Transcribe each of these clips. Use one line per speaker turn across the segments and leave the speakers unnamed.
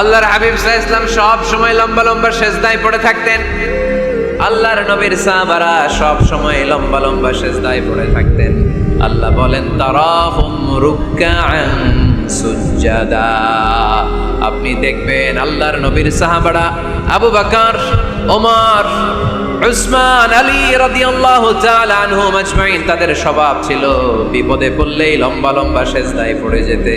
আল্লাহর হাবিব আলাইহি ইসলাম সব সময় লম্বা লম্বা সেজদায় পড়ে থাকতেন। আল্লাহর নবীর সাহাবারা সব সময় লম্বা লম্বা সেজদায় পড়ে থাকতেন। আল্লাহ বলেন, তারাহুম রুকআন সুজ্জাদা। আপনি দেখবেন আল্লাহর নবীর সাহাবারা আবু বকর, ওমর, উসমান, আলী রাদিয়াল্লাহু তাআলা আনহুম আজমাইন তাদের স্বভাব ছিল বিপদে পড়লেই লম্বা লম্বা সেজদায় পড়ে যেতে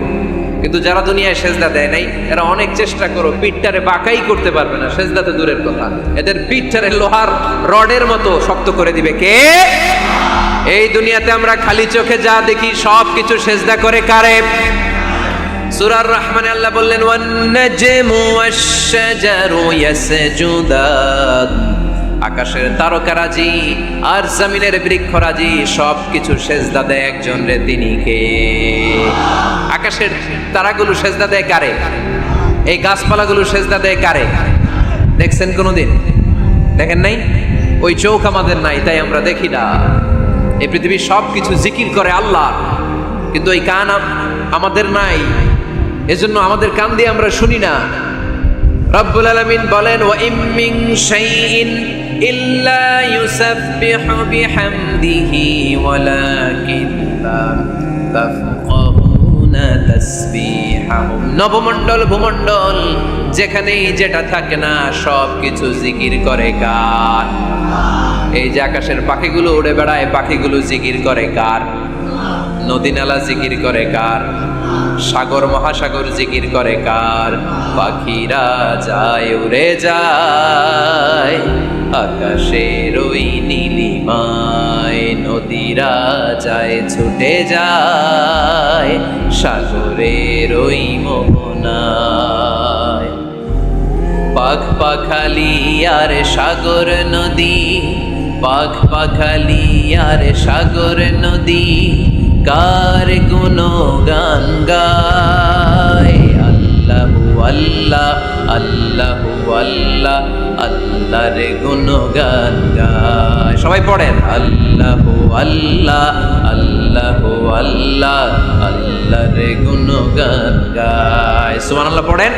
কিন্তু যারা দুনিয়ায় সেজদা দেয় নাই, এরা অনেক চেষ্টা করো, পিঠটারে বাঁকাই করতে পারবে না সেজদাতে দূরের কথা। এদের পিঠটারে লোহার রডের মতো শক্ত করে দিবে কে? এই দুনিয়াতে আমরা খালি চোখে যা দেখি, সব কিছু সেজদা করে কারে? সুরার রহমানে আল্লাহ বললেন, ওয়ান্নাজমু ওয়াশ-শাজারু ইয়াসজুদান। আকাশের তারকারাজি আর জমিনের বৃক্ষরাজি সব কিছু সেজদা দেয় একজন রে তিনি কে? আকাশের তারাগুলো সেজদা দেয় কারে? এই গাছপালাগুলো সেজদা দেয় কারে? দেখছেন কোনোদিন? দেখেন নাই? ওই চোখ আমাদের নাই, তাই আমরা দেখি না। এই পৃথিবীর সব কিছু জিকির করে আল্লাহ, কিন্তু এই কান আমাদের নাই। এজন্য আমাদের কান দিয়ে আমরা শুনি না। রব্বুল আলামিন বলেন, ওয়া ইম মিন ইল্লা ইউসাব্বিহু বিহামদিহি ওয়ালাকিন লা তাফকাহুনা তাসবিহাহুম। নবমণ্ডল, ভূমণ্ডল, যেখানেই যেটা থাকে না সব কিছু জিকির করে কার? এই যে আকাশের পাখিগুলো উড়ে বেড়ায়, পাখিগুলো জিকির করে কার? নদী নালা জিকির করে কার? সাগর, মহাসাগর জিকির করে কার? পাখিরা যায়, উড়ে যায়। আকাশের ওই নীলিমায় নদীরা যায়, ছুটে যায়, সাগরের ওই মোহনায়। পাখ পাখালি আর সাগর নদী পাখ পাখালি আর সাগর নদী, কার গুণ গান গায় আল্লাহ আল্লাহ আল্লাহ আল্লাহর গুণ গান গায় সবাই পড়েন আল্লাহ আল্লাহ আল্লাহ আল্লাহ আল্লাহর গুণ গান গায় সুবহানাল্লাহ পড়েন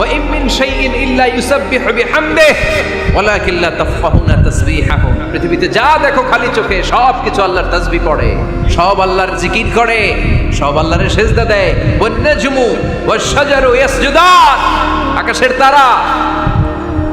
وإن من شيء إلا يسبح بحمده ولكن لا تفقهون تسبيحهم পৃথিবীতে যা দেখো খালি চোখে সব কিছু আল্লাহর তাসবিহ পড়ে সব আল্লাহর জিকির করে সব আল্লাহর সেজদা দেয় ওয়ান্নাজমু ওয়াশ-শাজারু ইয়াসজুদান আকাশের তারা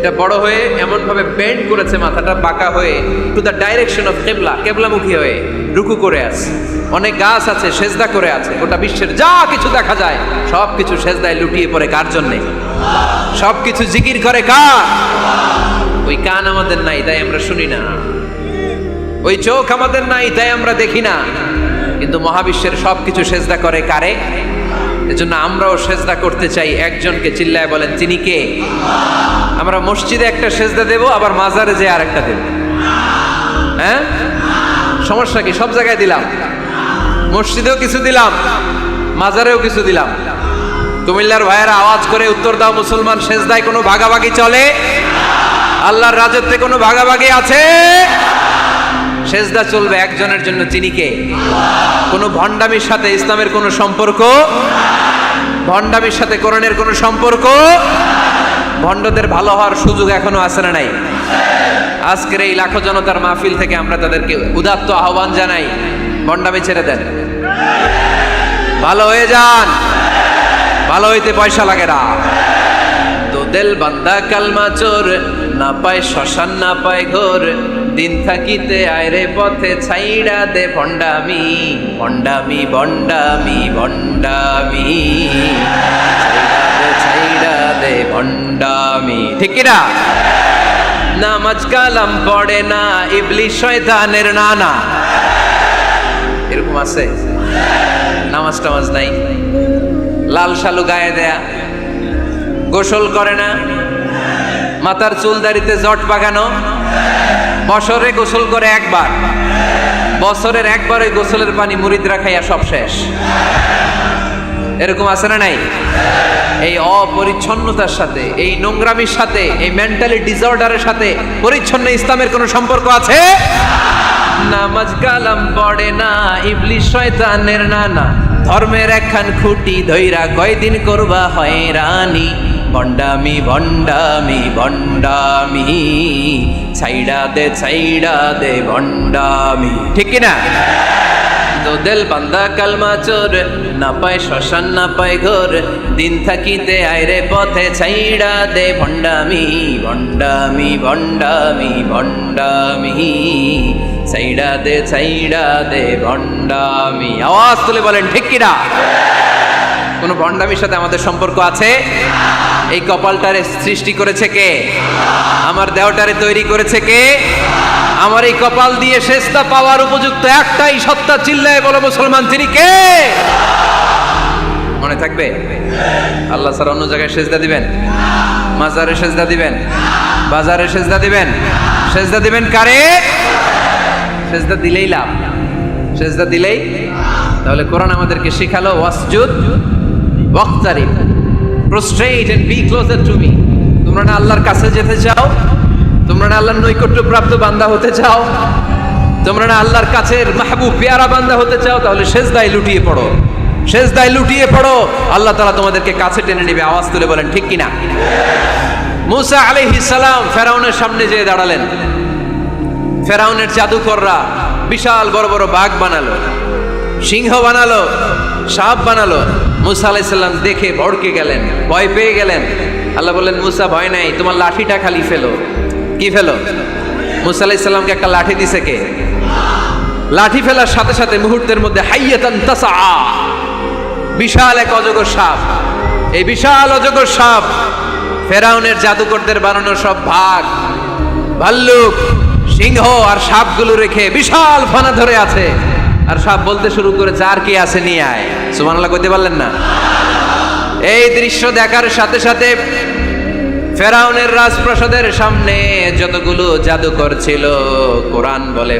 এটা বড় হয়ে এমন ভাবে বেন্ড করেছে মাথাটা বাঁকা হয়ে টু দ্য ডাইরেকশন অফ কেবলা কেবলামুখী হয়ে। রুকু করে আছে। অনেক গাছ আছে, সেজদা করে আছে। গোটা বিশ্বের যা কিছু দেখা যায় সব কিছু সেজদায় লুটিয়ে পড়ে কার জন্যে? সবকিছু জিকির করে কার? ওই কান আমাদের নাই, তাই আমরা শুনি না। ওই চোখ আমাদের নাই, তাই আমরা দেখি না। কিন্তু মহাবিশ্বের সবকিছু সেজদা করে কারে? এজন্য আমরাও সেজদা করতে চাই। একজনকে চিল্লায় বলেন, তিনি কে? আমরা মসজিদে একটা সেজদা দেব, আবার মাজারে যে আর একটা দেব। হ্যাঁ? সমস্যা কি? সব জায়গায় দিলাম। মসজিদেও কিছু দিলাম, মাজারেও কিছু দিলাম। কুমিল্লার ভাইয়েরা আওয়াজ করে উত্তর দাও, মুসলমান সেজদায় কোনো ভাগাভাগি চলে? আল্লাহর রাজত্বে কোনো ভাগাভাগি আছে? সেজদা চলবে একজনের জন্য চিনিকে কোনো ভণ্ডামির সাথে ইসলামের কোনো সম্পর্ক? ভণ্ডামির সাথে কোরআনের কোনো সম্পর্ক? ভণ্ডদের ভালো হওয়ার সুযোগ এখনও আছে না নাই? আজকের এই লাখো জনতার মাহফিল থেকে আমরা তাদেরকে উদাত্ত আহ্বান জানাই। ভণ্ডামি ছেড়ে দেন। ভালো হয়ে যান। ভালো হইতে পয়সা লাগে না। দেল বান্দা কালমা চোর, না পায় শ্মশান, না পায় ঘোর। দিন থাকিতে আয়রে পথে ছাইড়া দে ভণ্ডামি ভণ্ডামি ভণ্ডামি ভণ্ডামি। ছাইড়া দে ভণ্ডামি। ঠিক কিনা? নামাজ কালাম পড়ে না ইবলিশ শয়তানের নানা। এরকম আছে। নামাজ টামাজ নাই। লাল শালু গায়ে দেয়া। গোসল করে না? মাথার চুল দাড়িতে জট বাগানো? বছরে গোসল করে একবার। বছরের একবার ওই গোসলের পানি মুরিদরা খাইয়া সব শেষ। এরকম আছে না নাই? এই অপরিচ্ছন্নতার সাথে, এই নোংরামির সাথে, এই মেন্টালি ডিসঅর্ডারের সাথে পরিচ্ছন্ন ইসলামের কোনো সম্পর্ক আছে? নামাজ কালাম পড়ে না, ইবলিশ শয়তানের নানা। ধর্মের একখান খুঁটি ধৈরা কয়দিন করবা হয়রানি। ভণ্ডামি ভণ্ডামি ভণ্ডামি। ছাইড়া দে ছাইড়া দে, ভণ্ডামি। ঠিক না? দোদেল বান্দা কালমা চোর না পায় শ্মশান, না পায় ঘোর। দিন থাকিতে আইরে পথে ছাইড়া দে, ভণ্ডামি ভণ্ডামি ভণ্ডামি ভণ্ডামি। ছাইড়া দে ছাইড়া দে, ভণ্ডামি। আওয়াজ তুলে বলেন, ঠিক কিনা কোনো ভণ্ডামির সাথে আমাদের সম্পর্ক আছে? এই কপালটারে সৃষ্টি করেছে কে? আমার দেহটারে তৈরি করেছে কে? আমার এই কপাল দিয়ে শেষটা পাওয়ার উপযুক্ত একটাই সত্তা চিল্লায় বলো মুসলমান, তিনি কে? মনে থাকবে? আল্লাহ স্যার অন্য জায়গায় সেজদা দিবেন? মাজারে সেজদা দিবেন? বাজারে সেজদা দিবেন? সেজদা দিবেন কারে? সেজদা দিলেই লাভ। সেজদা দিলেই? তাহলে কোরআন আমাদেরকে শিখালো, ওয়াসজুদ prostrate and be closer to তোমরা না আল্লাহর কাছে যেতে চাও, তোমরা না আল্লাহর নৈকট্য প্রাপ্ত বান্দা হতে চাও, তোমরা না আল্লাহর কাছের মাহবুব পেয়ারা বান্দা হতে চাও, তাহলে সেজদায় লুটিয়ে পড়ো। সেজদায় লুটিয়ে পড়ো। আল্লাহ তাআলা তোমাদেরকে কাছে টেনে নেবে, আওয়াজ তুলে বলেন, ঠিক কিনা? মুসা আলাইহিস সালাম ফেরাউনের সামনে যেয়ে দাঁড়ালেন। ফেরাউনের জাদুকররা বিশাল বড় বড় বাঘ বানালো, সিংহ বানালো, সাপ বানালো মুসা আলাইসাল্লাম দেখে ভড়কে গেলেন, ভয় পেয়ে গেলেন। আল্লাহ বললেন, মুসা, ভয় নাই, তোমার লাঠিটা খালি ফেলো। কি ফেলো? মুসা আলাইসাল্লামকে একটা লাঠি দিছে কে? লাঠি ফেলার সাথে সাথে মুহূর্তের মধ্যে হাইয়াতান তাসা বিশাল এক অজগর সাপ। এই বিশাল অজগর সাপ ফেরাউনের জাদুকরদের বানানো সব ভাগ, ভাল্লুক, সিংহ আর সাপগুলো রেখে বিশাল ফানা ধরে আছে। আর সাপ বলতে শুরু করেছে, আর কি আছে নিয়ে আয়? সুবহানাল্লাহ কইতে পারলেন না। এই দৃশ্য দেখার সাথে সাথে ফেরাউনের রাজপ্রাসাদের সামনে যতগুলো জাদুকর ছিল, কোরআন বলে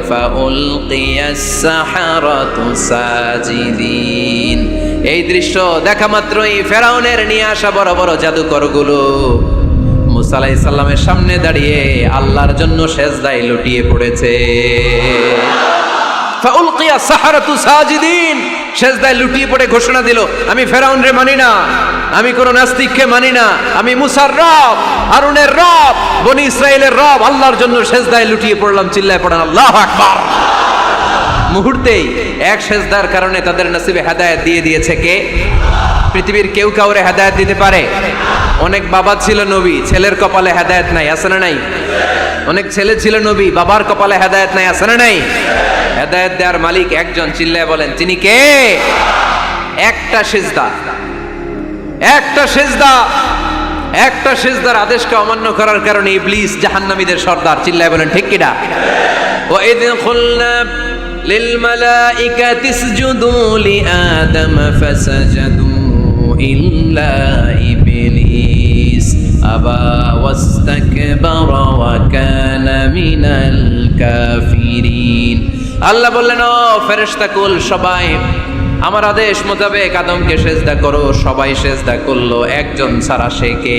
এই দৃশ্য দেখা মাত্রই ফেরাউনের নিয়ে আসা বড় বড় জাদুকরগুলো মুসা আলাইহিস সালামের সামনে দাঁড়িয়ে আল্লাহর জন্য সেজদায় লুটিয়ে পড়েছে। ফাউলকিয়া সাহারাতু সাজিদিন। সেজদায় লুটিয়ে পড়ে ঘোষণা দিল, আমি ফেরাউন রে মানি না, আমি কোন নাস্তিককে মানি না, আমি মুসার রব, হারুনের রব, বনি ইসরায়েলের রব, আল্লাহর জন্য সেজদায় লুটিয়ে পড়লাম, চিল্লায় পড়ান, আল্লাহ আকবার। মুহূর্তেই এক সেজদার কারণে তাদের নসিবে হেদায়েত দিয়ে দিয়েছে কে? পৃথিবীর কেউ কাউরে হেদায়েত দিতে পারে? অনেক বাবা ছিল নবী, ছেলের কপালে হেদায়েত নাই, আছে না নাই? অনেক ছেলে ছিল নবী বাবার কপালে হেদায়েত নাই আছে না নাই হেদায়েত দেওয়ার মালিক একজন চিল্লায় বলেন তিনি কে একটা সেজদা একটা সেজদা একটা সেজদার আদেশকে অমান্য করার কারণে ইবলিস জাহান্নামীদের সর্দার চিল্লায় বলেন ঠিক কিনা وإذ قلنا للملائكة اسجدوا لآدم فسجدوا إلا إبليس أبى واستكبر وكان من الكافرين আল্লাহ বললেন ও ফেরেশতা কুল সবাই আমার আদেশ মোতাবেক আদমকে সেজদা করো সবাই সেজদা করলো একজন ছাড়া সে কে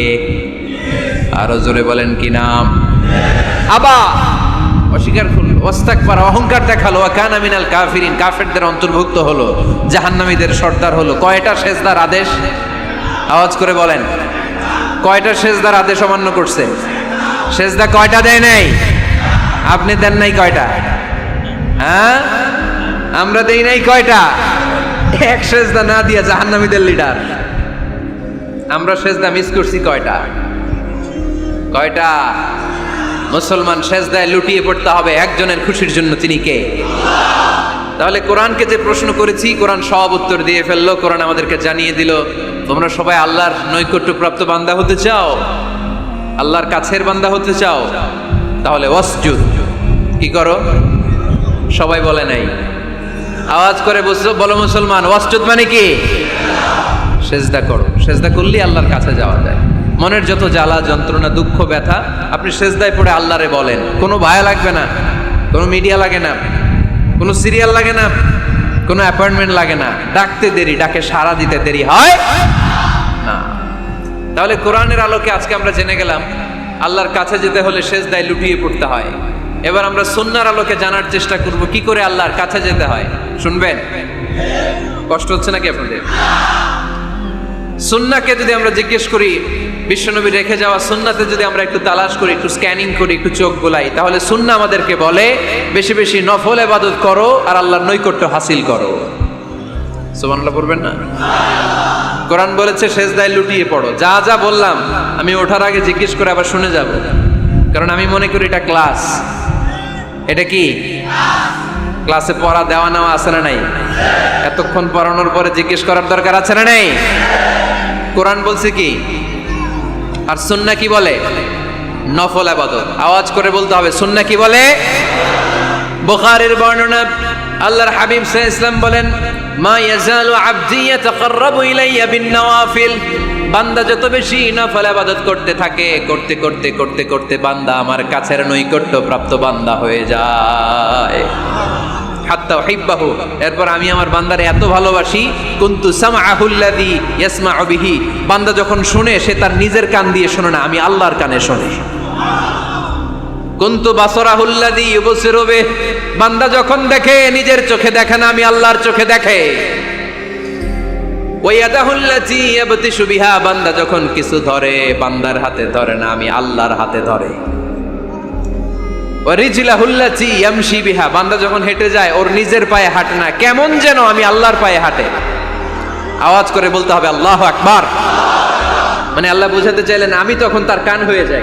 আরো জোরে বলেন কি নাম আবা অস্বীকার করলো ওস্তাক পারা অহংকার দেখালো কানা মিনাল কাফিরিন কাফেরদের অন্তর্ভুক্ত হলো জাহান্নামীদের সর্দার হলো কয়টা সেজদার আদেশ আওয়াজ করে বলেন কয়টা সেজদার আদেশ অমান্য করছে? সেজদা কয়টা দেয় নাই? আপনি দেন নাই কয়টা? হ্যাঁ? আমরা দেই নাই কয়টা? এক সেজদা না দিয়া জাহান্নামীদের লিডার। আমরা সেজদা মিস করছি কয়টা? কয়টা? মুসলমান সেজদায় লুটিয়ে পড়তে হবে একজনের খুশির জন্য তিনি কে? তাহলে কোরআনকে যে প্রশ্ন করেছি, কোরআন সব উত্তর দিয়ে ফেলল, কোরআন আমাদেরকে জানিয়ে দিল। তোমরা সবাই আল্লাহর নৈকট্যপ্রাপ্ত বান্দা হতে চাও? আল্লাহর কাছের বান্দা হতে চাও? তাহলে ওয়াসজুদ। কি করো? সবাই বলে নাই। আওয়াজ করে বুঝছ বলো মুসলমান, ওয়াসজুদ মানে কি? সেজদা করো। সেজদা করলেই আল্লাহর কাছে যাওয়া যায়। মনের যত জ্বালা, যন্ত্রণা, দুঃখ, ব্যথা, আপনি সেজদায় পড়ে আল্লাহরে বলেন। কোনো ভায়া লাগবে না, কোনো মিডিয়া লাগে না, কোনো সিরিয়াল লাগে না। কোনো অ্যাপয়েন্টমেন্ট লাগে না। ডাকতে দেরি, ডাকে সারা দিতে দেরি হয় না। তাহলে কোরআনের আলোকে আজকে আমরা জেনে গেলাম, আল্লাহর কাছে যেতে হলে শেষ দায় লুটিয়ে পড়তে হয়। এবার আমরা সন্ন্যার আলোকে জানার চেষ্টা করব, কি করে আল্লাহর কাছে যেতে হয়? শুনবেন? কষ্ট হচ্ছে নাকি আপনাদের? সুন্নাকে যদি আমরা জিজ্ঞেস করি, বিশ্বনবী রেখে যাওয়া সুন্নাতে যদি আমরা একটু তালাশ করি, একটু স্ক্যানিং করি, একটু চোখ গোলাই তাহলে সুন্না আমাদেরকে বলে, বেশি বেশি নফল এবাদত করো আর আল্লাহর নৈকট্য হাসিল করো। সুবহানাল্লাহ পড়বেন না? কোরআন বলেছে শেষদায় লুটিয়ে পড়ো। যা যা বললাম, আমি ওঠার আগে জিজ্ঞেস করে আবার শুনে যাব। কারণ আমি মনে করি এটা ক্লাস এটা কি? ক্লাসে পড়া, দেওয়া, নেওয়া আছে না নাই? এতক্ষণ পড়ানোর পরে জিজ্ঞেস করার দরকার আছে না নাই? কোরআন বলছে কি? আর সুন্না কি বলে? নফল আবাদত। আওয়াজ করে বলতে হবে সুন্না কি বলে? বুখারীর বর্ণনা, আল্লাহর হাবিব সাল্লাল্লাহু ইসলাম বলেন, মা ইয়াজালু আবদি ইয়াতাকাররাবু ইলাইয়া বিন নওয়াফিল। বান্দা যত বেশি নফল আবাদত করতে থাকে, করতে করতে করতে করতে বান্দা আমার কাছের নৈকট্য প্রাপ্ত বান্দা হয়ে যায়। হাত্তা হিব্বাহু এরপর আমি আমার বান্দারে এত ভালোবাসি, কুন্তু সামাহুল্লাদি ইয়াসমা বিহি। বান্দা যখন শুনে, সে তার নিজের কান দিয়ে শোনে না, আমি আল্লাহর কানে শুনে। কুন্তু বাসরাহুল্লাদি ইউবসিরুবে বান্দা যখন দেখে, নিজের চোখে দেখে না, আমি আল্লাহর চোখে দেখে। ওয়াদাহুল্লাতি ইয়াবতিশু বিহা, বান্দা যখন কিছু ধরে, বান্দার হাতে ধরে না, আমি আল্লাহর হাতে ধরে। বিহা, বান্দা যখন হেঁটে যায়, ওর নিজের পায়ে হাঁটে না, কেমন যেন আমি আল্লাহর পায়ে হাঁটে। আওয়াজ করে বলতে হবে, আল্লাহ আকবার। মানে আল্লাহ বুঝাতে চাইলেন, আমি তখন তার কান হয়ে যাই।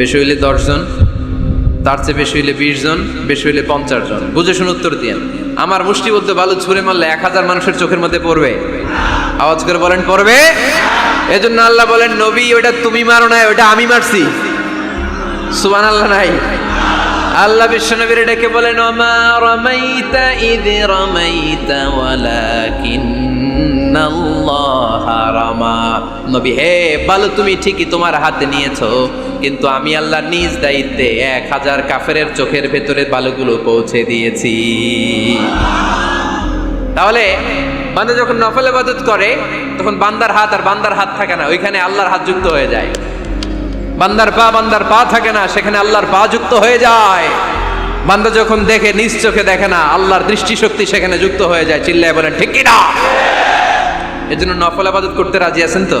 বেশি হইলে দশজন, তার চেয়ে বেশি হইলে বিশ জন বেশি হইলে পঞ্চাশ জন বুঝে শুনে উত্তর দিয়েন। আমার মুষ্টিবদ্ধ বালু ছুঁড়ে মারলে এক হাজার মানুষের চোখের মধ্যে পড়বে। আওয়াজ করে বলেন, পড়বে? এজন্য আল্লাহ বলেন, নবী ওটা তুমি মারো না ওটা আমি মারছি। সুবান আল্লাহ নাই। আল্লাহ বিশ্বনবীর ডেকে বলেন, ওমা রমাইতা রমাইতা নবী, হে বালু, তুমি ঠিকই তোমার হাতে নিয়েছো। কিন্তু আমি আল্লাহ নিজ দায়িত্বে এক হাজার কাফেরের চোখের ভেতরে বালুগুলো পৌঁছে দিয়েছি। তাহলে বান্দা যখন নফল ইবাদত করে, তখন বান্দার হাত আর বান্দার হাত থাকে না, ওইখানে আল্লাহর হাত যুক্ত হয়ে যায়। বান্দার পা বান্দার পা থাকে না, সেখানে আল্লাহর পা যুক্ত হয়ে যায়। বান্দা যখন দেখে, নিজ চোখে দেখে না, আল্লাহর দৃষ্টিশক্তি সেখানে যুক্ত হয়ে যায়, চিল্লায় বলেন, ঠিক না? এই জন্য নফল আবাদত করতে রাজি আছেন তো?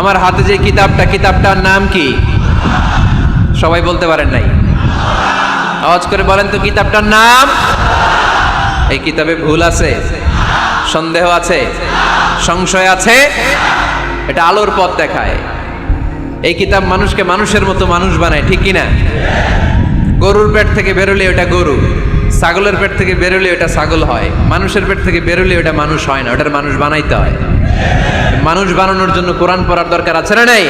আমার হাতে যে কিতাবটা, কিতাবটার নাম কি? সবাই বলতে পারেন নাই। আওয়াজ করে বলেন তো, কিতাবটার নাম? এই কিতাবে ভুল আছে, সন্দেহ আছে, সংশয় আছে, এটা আলোর পথ দেখায়। এই কিতাব মানুষকে মানুষের মতো মানুষ বানায়, ঠিক কি না গরুর পেট থেকে বেরোলে ওটা গরু, ছাগলের পেট থেকে বেরোলে ওটা ছাগল হয়, মানুষের পেট থেকে বেরোলে ওটা মানুষ হয় না, ওটার মানুষ বানাইতে হয়। মানুষ বানানোর জন্য কোরআন পড়ার দরকার আছে না নাই?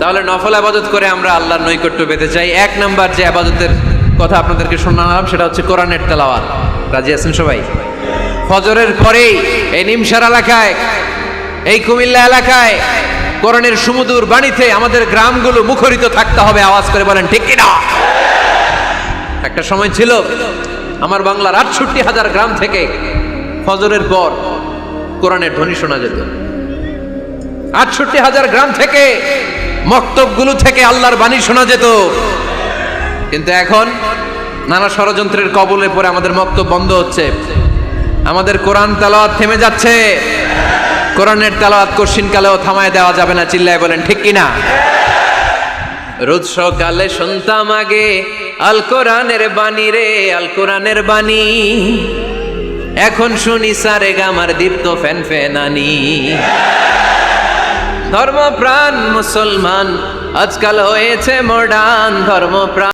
তাহলে নফল আবাদত করে আমরা আল্লাহর নৈকট্য পেতে চাই। এক নাম্বার যে আবাদতের কথা আপনাদেরকে শোনালাম, সেটা হচ্ছে কোরআনের তেলাওয়াত। রাজি আছেন সবাই? ফজরের পরেই এই নিমসার এলাকায়, এই কুমিল্লা এলাকায়, কোরআনের সুমধুর বাণীতে আমাদের গ্রামগুলো মুখরিত থাকতে হবে, আওয়াজ করে বলেন, ঠিক কিনা? একটা সময় ছিল, আমার বাংলার আটষট্টি হাজার গ্রাম থেকে ফজরের পর কোরআনের ধ্বনি শোনা যেত। আটষট্টি হাজার গ্রাম থেকে মক্তবগুলো থেকে আল্লাহর বাণী শোনা যেত। কিন্তু এখন নানা ষড়যন্ত্রের কবলে পড়ে আমাদের মক্তব বন্ধ হচ্ছে। আমাদের কোরআন তালাওয়াত থেমে যাচ্ছে। কোরআনের তালাওয়াত কশিন কালেও থামায় দেওয়া যাবে না, চিল্লায় বলেন, ঠিক কিনা রোজ সকালে শুনতাম আগে, আল কোরআনের বাণী রে, আল কোরআনের বাণী। এখন শুনি সারে গামার দীপ্ত ফ্যান ফ্যানানি ধর্মপ্রাণ মুসলমান আজকাল হয়েছে মডার্ন ধর্মপ্রাণ।